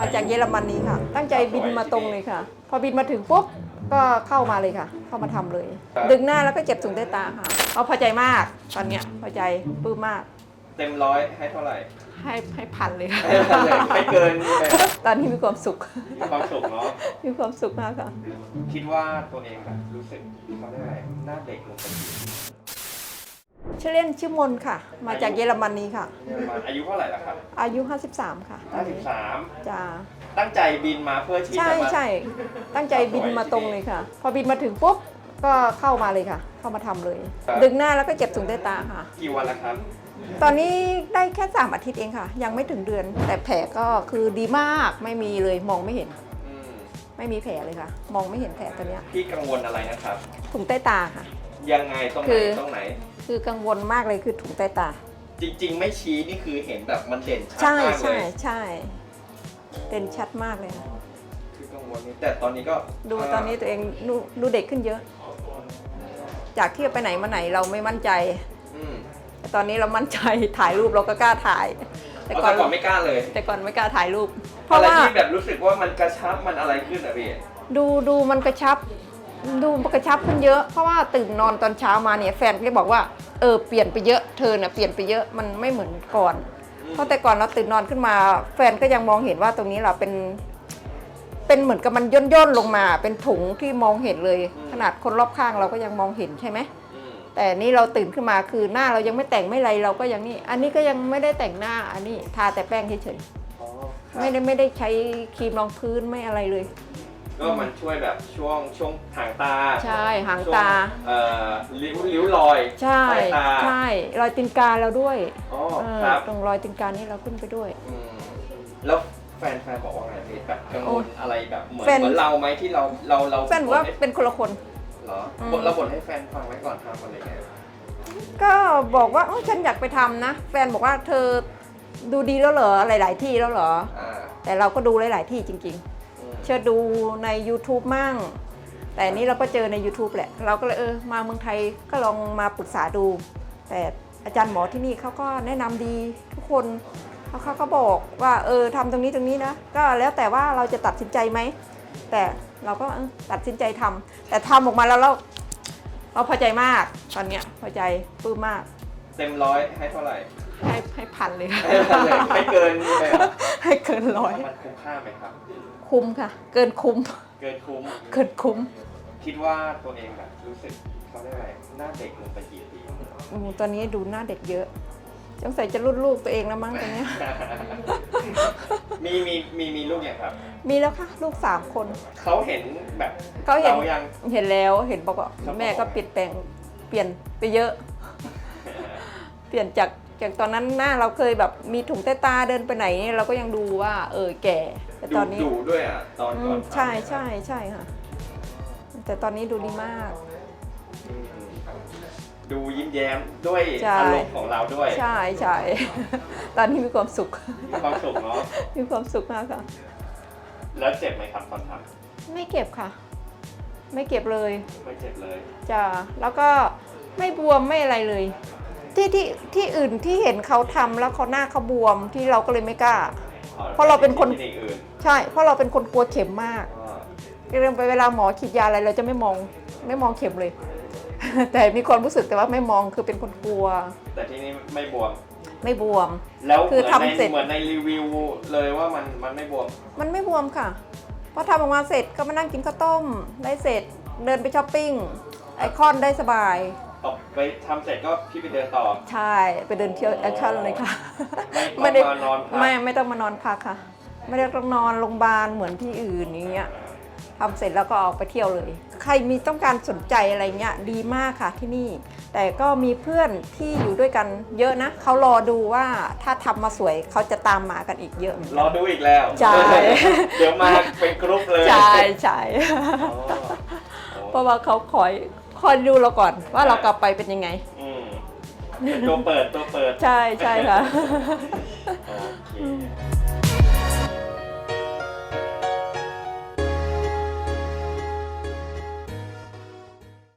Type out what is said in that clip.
มาจากเยอรมนีค่ะ ตั้งใจบินมาตรงเลยค่ะ พอบินมาถึงปุ๊บก็เข้ามาเลยค่ะ เข้ามาทำเลยครับดึงหน้าแล้วก็เจ็บสูงใต้ตาค่ะ เอาพอใจมากตอนเนี้ยพอใจปลื้มมาก เต็มร้อยให้เท่าไหร่ ให้ให้พันเลยค่ะให้เท่าไหร่ไม่เกินใช่ไหมตอนนี้มีความสุขมีความสุขเนาะมีความสุขมากค่ะ คิดว่าตัวเองแบบรู้สึกเขาเรียกอะไรหน้าเด็กลงไปอีก ชื่อเล่นชื่อมนค่ะ มาจากเยอรมนีค่ะประมาณอายุเท่าไหร่ละครับอายุ 53 ค่ะตอนนี้53 จ้าตั้งใจบินมาเพื่อที่ใช่จะมา ใช่ตั้งใจบินมาตรงเลยค่ะ พอบินมาถึงปุ๊บก็เข้ามาเลยค่ะ เข้ามาทำเลยดึงหน้าแล้วก็เจ็บสูงใต้ตาค่ะ กี่วันแล้วครับ ตอนนี้ได้แค่สามอาทิตย์เองค่ะ ยังไม่ถึงเดือน แต่แผลก็คือดีมากไม่มีเลยมองไม่เห็น อืมไม่มีแผลเลยค่ะ มองไม่เห็นแผลตัวเนี้ยพี่กังวลอะไรนะครับ ถุงใต้ตาค่ะ ยังไงตรงไหคืนอ ตรงไหน คือกังวลมากเลยคือถุงใต้ตา จริง ๆ ไม่ชี้นี่คือเห็นแบบมันเด่นชัดใช่มากเลใช่ยใช่เด่นชัดมากเลยค่ะคือกังวลนี่แต่ตอนนี้ก็ดูตอนนี้ตัวเองดูดูเด็กขึ้นเยอะ จากที่ไปไหนมาไหนเราไม่มั่นใจ อืมแต่ตอนนี้เรามั่นใจถ่ายรูปเราก็กล้าถ่าย แต่แต่ก่อนก่อนไม่กล้าเลยแต่ก่อนไม่กล้าถ่ายรูป เพอะราะไรว่าที่แบบรู้สึกว่ามันกระชับมันอะไรขึ้นอะพี่ดูดูมันกระชับ ดูมันกระชับขึ้นเยอะ เพราะว่าตื่นนอนตอนเช้ามาเนี่ยแฟนก็เลยบอกว่าเออเปลี่ยนไปเยอะเธอน่ะเปลี่ยนไปเยอะมันไม่เหมือนก่อน เพราะแต่ก่อนเราตื่นนอนขึ้นมา แฟนก็ยังมองเห็นว่าตรงนี้เราเป็น เป็นเหมือนกับมันย่นย่นๆลงมา เป็นถุงที่มองเห็นเลย ขนาดคนรอบข้างเราก็ยังมองเห็นใช่ไหมอืมแต่นี่เราตื่นขึ้นมาคือหน้าเรายังไม่แต่งไม่ไรเราก็ยังนี่ อันนี้ก็ยังไม่ได้แต่งหน้าอันนี้ทาแต่แป้งเฉยอ๋อคๆรับไม่ได้ไม่ได้ใช้ครีมรองพื้นไม่อะไรเลย ก็มันช่วยแบบช่วงช่วงหางตาใช่หางช่วตาเอ่อริ้วริ้วรอยใช่สายตาใช่รอยตีนกาเราด้วยอ๋อเออครับตรงรอยตีนกานี่เราขึ้นไปด้วยอืมแล้วแฟนแฟนบอกว่าไงพี่แบบกังวลอะไรแบบเหมือนแฟนเหมือนเราไหมที่เราเราเราแฟนบอกว่าให้เป็นคนละคนเหรออืมบ่นเราบ่นให้แฟนฟังไว้ก่อนทำอะไรเงี้ยก็บอกว่าเอ้าฉันอยากไปทำนะ แฟนบอกว่าเธอดูดีแล้วเหรอหลาย ๆ ที่แล้วเหรออ่าแต่เราก็ดูหลาย ๆ ที่จริงอืมๆ เชื่อดูใน YouTube มั่ง แต่นี่เราก็เจอใน YouTube แหละ เราก็เลยเออมาเมืองไทยก็ลองมาปรึกษาดู แต่อาจารย์หมอที่นี่เขาก็แนะนำดีทุกคนแล้วเขาก็บอกว่าเออทำตรงนี้ตรงนี้นะ ก็แล้วแต่ว่าเราจะตัดสินใจไหม แต่เราก็เออตัดสินใจทำแต่ทำออกมาแล้วเราเราพอใจมากตอนเนี้ยพอใจปลื้มมาก เต็มร้อยให้เท่าไหร่ให้ให้พันเลยค่ะให้เท่าไหร่ไม่เกินใช่ไหมครับ ให้เกินร้อย มันคุ้มค่าไหมครับ คุ้มค่ะ เกินคุ้ม เกินคุ้ม เกินคุ้ม คิดว่าตัวเองแบบรู้สึกเขาเรียกอะไรหน้าเด็กลงไปกี่ปีอืมตอนนี้ดูหน้าเด็กเยอะสงสัยจะรุ่นลูกตัวเองแล้วมั้งตอนเนี้ย มีมีมีมีลูกอย่างครับ มีแล้วค่ะ ลูกสามคน เขาเห็นแบบเขาเห็น ยัง เห็นแล้วเห็นบอกว่าครับแม่ก็เปลี่ยนแปลงเปลี่ยนไปเยอะ เปลี่ยนจาก จากตอนนั้นหน้าเราเคยแบบมีถุงใต้ตาเดินไปไหนเนี่ยเราก็ยังดูว่า เออแก่ แต่ตอนนี้ดูด้วยอะตอนอืก่อมนใช่ใช่ใช่ค่ะ แต่ตอนนี้ดูดีมากอืมดูยิ้มแย้มด้วยใช่อารมณ์ของเราด้วย ใช่ใช่ตอนนี้มีความสุขมีความสุขเนาะมีความสุขมากค่ะ แล้วเจ็บไหมครับตอนทไม่เก็บค่ะ ไม่เก็บเลยำไม่เจ็บเลยจ้ะแล้วก็ไม่บวมไม่อะไรเลย ที่ที่ที่อื่นที่เห็นเขาทำแล้วเขาหน้าเขาบวมที่เราก็เลยไม่กล้าอ๋อเพราะเราเป็นคน ที่อื่นใช่ เพราะเราเป็นคนกลัวเข็มมากอ๋อเรื่องไปเวลาหมอฉีดยาอะไรเราจะไม่มองไม่มองเข็มเลย แต่มีความรู้สึกแต่ว่าไม่มองคือเป็นคนกลัว แต่ที่นี่ไม่บวม ไม่บวม แล้วคือเหมืนทำในเสร็จ เหมือนในรีวิวเลยว่ามันมันไม่บวม มันไม่บวมค่ะ พอทำออกมาเสร็จก็มานั่งกินข้าวต้ม ได้เสร็จเดินไปช้อปปิ้ง ไอคอนได้สบายออก ไปทำเสร็จก็พี่ไปเดินต่อ ใช่ไปเดินเที่ยวแอคชั่นเลยค่ะไม่ต้องมานอนพัก ไม่ไม่ต้องมานอนพักค่ะ ไม่ได้ต้องนอนโรงพยาบาลเหมือนที่อื่นอย่างเงี้ยทำเสร็จแล้วก็ออกไปเที่ยวเลย ใครมีต้องการสนใจอะไรเงี้ยดีมากค่ะที่นี่ แต่ก็มีเพื่อนที่อยู่ด้วยกันเยอะนะเขารอดูว่าถ้าทำมาสวยเขาจะตามมากันอีกเยอะเหมือนรกัอนดูอีกแล้วใช่ เดี๋ยวมาเป็นกรุ๊ปเลย ใช่ใช่อ๋อเพราะว่าเขาคอย คอยดูเราก่อนว่าเรากลับไปเป็นยังไงตัวเปิดตัวเปิด ใช่ใช่ค่ะ